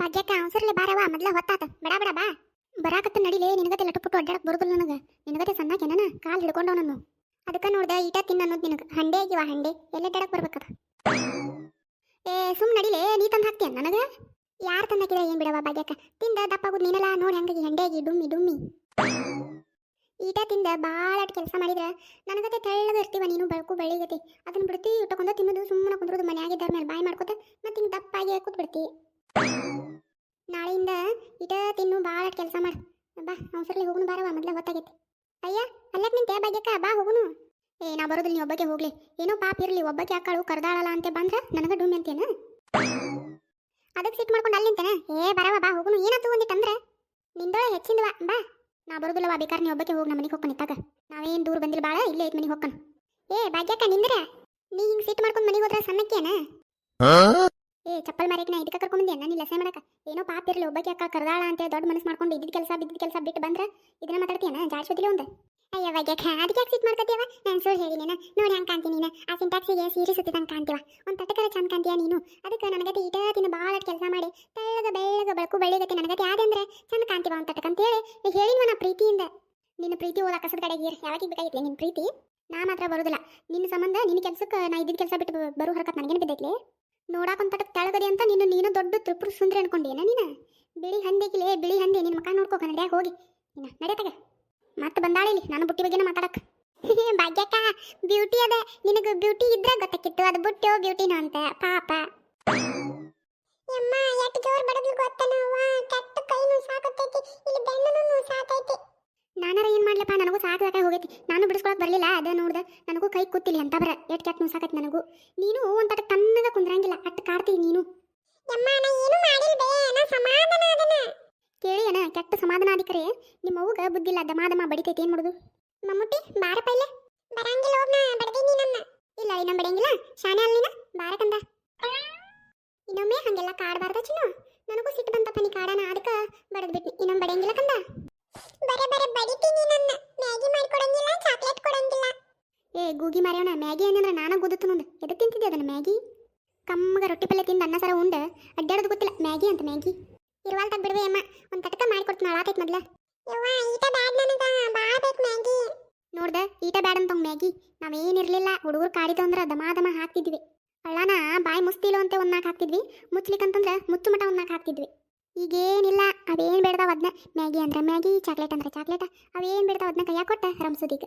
ಭಾಗ್ಯಕ್ಕ ಲೇ ಬಾರವ ಮೊದ್ಲ ಹೊತ್ತಾತ. ಬಡ ಬಡ, ಬಾ. ಬರಾಕತ್ತ ನಡಿಲೇ, ನಿನಗತೆ ಲಟು ಪುಟ್ಟು ಅಡ್ಡಾಡಕ್ ಬರುದಿಲ್ಲ ನನಗ. ನಿನಗತೆ ಸಣ್ಣಾಕೆನ ಕಾಲ್ ಹಿಡ್ಕೊಂಡವ ನಾನು ಅದಕ್ಕ ನೋಡ್ದೆ, ಈಟ ತಿನ್ನ ಅನ್ನೋದು ನಿನಗ. ಹಂಡೆ ಆಗಿವ ಹಂಡೆ. ಎಲ್ಲ ಅಡ್ಡಾಡಕ್ ಬರ್ಬೇಕದ? ಏ, ಸುಮ್ ನಡಿಲೇ, ನೀ ತಂದು ಹಾಕ್ತೀಯ ನನಗ? ಯಾರು ತಂದಾಕಿದ ಏನ್ ಬಿಡವ ಭಾಗ್ಯಕ್ಕ? ತಿಂದ ದಪ್ಪಾಗುದ್ ನೀನಲ್ಲ, ನೋಡಿ ಹಂಗಾಗಿ ಹಂಡೆಗಿ ಡುಮ್ಮಿ ಡುಮ್ಮಿ. ಈಟ ತಿಂದ ಭಾಳ ಕೆಲಸ ಮಾಡಿದ್ರೆ ನನಗತೆ ತೆಳ್ಳಗ ಇರ್ತೀವ ನೀನು, ಬೆಳಕು ಬೆಳಿಗತಿ ಅದನ್ನ ಬಿಡ್ತಿ ಇಟ್ಟಕೊಂಡ ತಿನ್ನೋದು, ಸುಮ್ಮನೆ ಕುಂದ್ರದು ಮನ್ಯಾಗಿದ್ದಾರ ಮೇಲೆ ಬಾಯಿ ಮಾಡ್ಕೋತ ಮತ್ತೆ ಹಿಂಗೆ ದಪ್ಪಾಗಿ ಕೂತ್ ಬಿಡ್ತಿ. ನಾಳೆಯಿಂದ ಇಟ ತಿನ್ನು, ಭಾಳ ಕೆಲಸ ಮಾಡು. ಬಾ ಅವಸರ್ಲಿ ಹೋಗುನು ಬಾರವ ಮೊದಲ ಹೊತ್ತಾಗೈತಿ ಅಯ್ಯ ಅಲ್ಲಕ್ ನಿಂತೆ ಭಾಗ್ಯಕ್ಕ, ಬಾ ಹೋಗುನು. ಏ, ನಾ ಬರೋದಿಲ್ಲ, ನೀ ಒಬ್ಬಕ್ಕೆ ಹೋಗ್ಲಿ. ಏನೋ ಪಾಪ ಇರಲಿ ಒಬ್ಬಕ್ಕೆ ಆಕಾಳು ಕರ್ದಾಳಲ್ಲ ಅಂತ ಬಂದ್ರೆ ನನಗೆ ಡುಮ್ಮಿ ಅಂತೇನ ಅದಕ್ಕೆ ಸಿಟ್ ಮಾಡ್ಕೊಂಡು ಅಲ್ಲಿ ಏ ಬರವ ಬಾ ಹೋಗುನು. ಏನತ್ತು ಒಂದಿಟ್ಟಂದ್ರೆ ನಿಂದೊಳೆ ಹೆಚ್ಚಿಂದವ. ಬಾ. ನಾ ಬರೋದಿಲ್ಲ ಬಾ ಬೇಕಾದ್ರೆ ನೀ ಒಬ್ಬಕ್ಕೆ ಹೋಗಿ ನಮ್ಮ ಮನೆಗೆ ಹೋಗ್ಕೊಂಡು ಇತ್ತಾಗ ನಾವೇನು ದೂರ ಬಂದಿಲ್ಲ ಬಾಳ, ಇಲ್ಲೇ ಐತ್ ಮನೆಗೆ ಹೋಗ್ಕನು. ಏ, ಭಾಗ್ಯಕ್ಕ ನಿಂದ್ರೆ ನೀ ಹಿಂಗೆ ಸಿಟ್ ಮಾಡ್ಕೊಂಡು ಮನೆಗೆ ಹೋದ್ರೆ ಸಣ್ಣಕ್ಕೇನ? ಏ, ಚಪ್ಪಲ್ ಮಾರಿಕ್ನ ಇದಕ್ಕೆ ಕರ್ಕೊಂಡ್ ನಾನು ಲೆಸೆ ಮಾಡಕ. ಏನೋ ಪಾಪ ಇರಲಿ ಒಬ್ಬಕ್ಕೆ ಅಕ್ಕ ಕರ್ದಾಳ ಅಂತ ದೊಡ್ಡ ಮನಸ್ಸು ಮಾಡ್ಕೊಂಡು ಇದ್ದಿದ್ ಕೆಲಸ ಬಿದ್ದ ಕೆಲಸ ಬಿಟ್ಟು ಬಂದ್ರೆ ಇದನ್ನ ಮಾತಾಡ್ತೀಯನ? ಜಾಡ್ಸೋದಿಲ್ಲ ಒಂದು. ಅಯ್ಯ ಭಾಗ್ಯಕ್ಕ ಅದಕ್ಕೆ ಯಾಕೆ ಸಿಟ್ ಮಾಡ್ಕೊತೀವ ನಾನು ಸುಳ್ಳು ನೀನು ನೋಡಿ ಹಂಗೆ ಕಾಣ್ತೀನಿ ನೀನು. ಆ ಸಿಂಟ್ಯಾಕ್ಸಿಗೆ ಸೀರೆ ಸುತ್ತಿದಂಗೆ ಕಾಣ್ತೀವ? ಒಂದು ತಟಕರ ಚಂದ ಕಾಣ್ತೀಯ ನೀನು? ಅದಕ್ಕೆ ನನಗೆ ಈಟ ದಿನ ಭಾಳ ಕೆಲಸ ಮಾಡಿ ತೆಳ್ಳಗ ಬೆಳ್ಳಗ ಬೆಳಕು ಬೆಳಿಗತ್ತೆ ನನಗೆ ಯಾವ್ದಂದ್ರೆ ಚಂದ ಕಾಣ್ತೀವ ಒಂದು ತಟಕ ಅಂತೇಳಿ ನೀ ಹೇಳಿಲ್ವ ನಾ ಪ್ರೀತಿಯಿಂದ? ನಿನ್ನ ಪ್ರೀತಿ ಓದ ಕಸದ ಕಡೆಗೆ ಯಾವಾಗ ಬೇಕಾಗಿತ್ತು ನಿನ್ನ ಪ್ರೀತಿ? ನಾ ಮಾತ್ರ ಬರೋದಿಲ್ಲ. ನಿನ್ನ ಸಂಬಂಧ ನಿನ್ನ ಕೆಲಸಕ್ಕೆ ನಾ ಇದ್ದಿದ್ದ ಕೆಲಸ ಬಿಟ್ಟು ಬರೋ ಹರಕತ್ ನನಗೇನು ಬಿದ್ದೈತ್ಲೆ? ನೋಡಾಕೊಂತ ತೆಳಗದಿ ಅಂತ ನೀನು ನೀನು ದೊಡ್ಡ ತ್ರಿಪುರ ಸುಂದರಿ ಅನ್ಕೊಂಡೇನ ನೀನು? ಬಿಳಿ ಹಂದಿಗಿಲೆ ಬಿಳಿ ಹಂದಿ ನಿನ್ನ ಮಕ್ಕ ನೋಡ್ಕೋ ಕನ್ನಡಿಯಾಗ ಹೋಗಿ. ನೀನು ನಡೆತಗ ಮತ್ತೆ ಬಂದಾಳೆ ಇಲ್ಲಿ, ನಾನು ಬುಟ್ಟಿ ಬಗ್ಗೆನ ಮಾತಾಡಕ್. ಭಾಗ್ಯಕ್ಕ ಬ್ಯೂಟಿ ಅದ. ನಿನಗೆ ಬ್ಯೂಟಿ ಇದ್ರ ಗೊತ್ತಾಕಿತ್ತು. ಅದು ಬುಟ್ಟು ಬ್ಯೂಟಿನೂ ಅಂತ. ಪಾಪ. ಯಮ್ಮ ಎಷ್ಟು ಜೋರ್ ಬಡದ್ಲು ಗೊತ್ತನವ್ವ ಕಟ್ಟು ಕೈನು ಸಾಕತ್ತೈತಿ. ಇಲ್ಲಿ ಬೆನ್ನನು ಸಾಕೈತಿ. ನಾನಾರ ಏನ್ ಮಾಡ್ಲಪ್ಪ? ನನಗೂ ಸಾಕು ಸಾಕಾಗಿ ಹೋಗೈತಿ. ನಾನು ಬಿಡಿಸ್ಕೊಳಕ್ ಬರ್ಲಿಲ್ಲ. ಅದ ನೋಡ್ದ ನನಗೂ ಕೈ ಕೂತಿಲ್ಲ ಅಂತ ಬರ. ಎಟ್ ಕೆಟ್ಟ ಸಾಕೈತಿ ನನಗೂ? ನೀನು ಒಂದ್ ತಟ ತನ್ನಗ ಕುಂದ್ರಂಗಿಲ್ಲ. ಅಟ್ ಕಾಡ್ತಿ ನೀನು. ಕೇಳಿ ಅಣ್ಣ ಕೆಟ್ಟ ಸಮಾಧಾನ ಅಧಿಕಾರಿ ನಿಮ್ಮ ಅವ್ವಗ ಬುದ್ಧಿಲ್ಲ ದಮ ದಮ ಬಡಿತೈತಿ ಏನ್ ಮಾಡುದು? ಮಮ್ಮುಟ್ಟಿ ಬಾರ ಪೈಲೆ ಬರಂಗಿಲ್ಲ ಹೋಗ್ನ ಬಡದೀನಿ ನನ್ನ ಇಲ್ಲ ಇನ್ನೊಮ್ಮೆ ಬಡಿಯಂಗಿಲ್ಲ. ಶಾನೆ ಅಲ್ಲಿನ ಬಾರಕಂದ ಇನ್ನೊಮ್ಮೆ ಹಂಗೆಲ್ಲ ಕಾಡಬಾರ್ದ ಚಿನ್ನು ನನಗೂ ಸಿಟ್ಟು ಬಂತಪ್ಪ ನೀ ಕಾಡನ ಅದಕ್ಕೆ ಬಡದ್ ಬಿಟ್ನಿ ಇನ್ನೊಮ್ಮೆ ಬಡಿಯಂಗಿಲ್ಲ ಕಂದ ಬರೆ ಬರೆ ಬಡಿತೀನಿ ನನ್ನ ಮ್ಯಾಗಿ ಮಾಡ್ಕೊಡಂಗಿಲ್ಲ ಚಾಕ್ಲೇಟ್ ಕೊಡಂಗಿಲ್ಲ ಏ ಗೂಗಿ ಮಾರ್ಯವನ ಮ್ಯಾಗಿ ಏನಂದ್ರೆ ನಾನು ಗುದ್ದುತ್ತು ನೋಡು. ಎದಕ್ಕೆ ತಿಂತಿದ್ದೆ ಅದನ್ನ ಮ್ಯಾಗಿ? ಕಮ್ಮಗ ರೊಟ್ಟಿ ಪಲ್ಯ ತಿಂದು ಅನ್ನ ಸರ ಉಂಡ. ಅಡ್ಡಾಡೋದು ಗೊತ್ತಿಲ್ಲ. ಮ್ಯಾಗಿ ಅಂತ ಮ್ಯಾಗಿ. ಇರುವಲ್ದಾಗ ಬಿಡುವೆ ಅಮ್ಮ. ಒಂದು ತಟಕ ಮಾಡಿಕೊಡ್ತೀನಿ ಅಳಾತೈತ್ ಮೊದ್ಲ. ಯವ್ವ ಈಟ ಬ್ಯಾಡ್ ನನಗೆ. ಭಾಳ ಬೇಕು ಮ್ಯಾಗಿ. ನೋಡ್ದ ಈಟ ಬ್ಯಾಡ್ ಅಂತ ಮ್ಯಾಗಿ. ನಾವೇನಿರಲಿಲ್ಲ ಹುಡುಗರು ಕಾಡಿತು ಅಂದ್ರೆ ದಮ ದಮ ಹಾಕ್ತಿದ್ವಿ. ಅಳ್ಳಾನ ಬಾಯಿ ಮುಸ್ತಿಲು ಅಂತ ಒಂದು ನಾಲ್ಕು ಹಾಕ್ತಿದ್ವಿ. ಮುಚ್ಚಲಿಕ್ಕಂತಂದ್ರೆ ಮುಚ್ಚು ಮಟ ಒಂದು ನಾಲ್ಕು ಹಾಕ್ತಿದ್ವಿ. ಈಗೇನಿಲ್ಲ. ಅವೇನ್ ಬೇಡ್ತಾವ ಅದನ್ನ ಮ್ಯಾಗಿ ಅಂದ್ರೆ ಮ್ಯಾಗಿ ಚಾಕ್ಲೇಟ್ ಅಂದ್ರೆ ಚಾಕ್ಲೇಟ್. ಅವೇನ್ ಬೇಡ್ತಾವ ಅದನ್ನ ಕೈಯಾಗ ಕೊಟ್ಟ ರಮ್ಸೋದೀಗ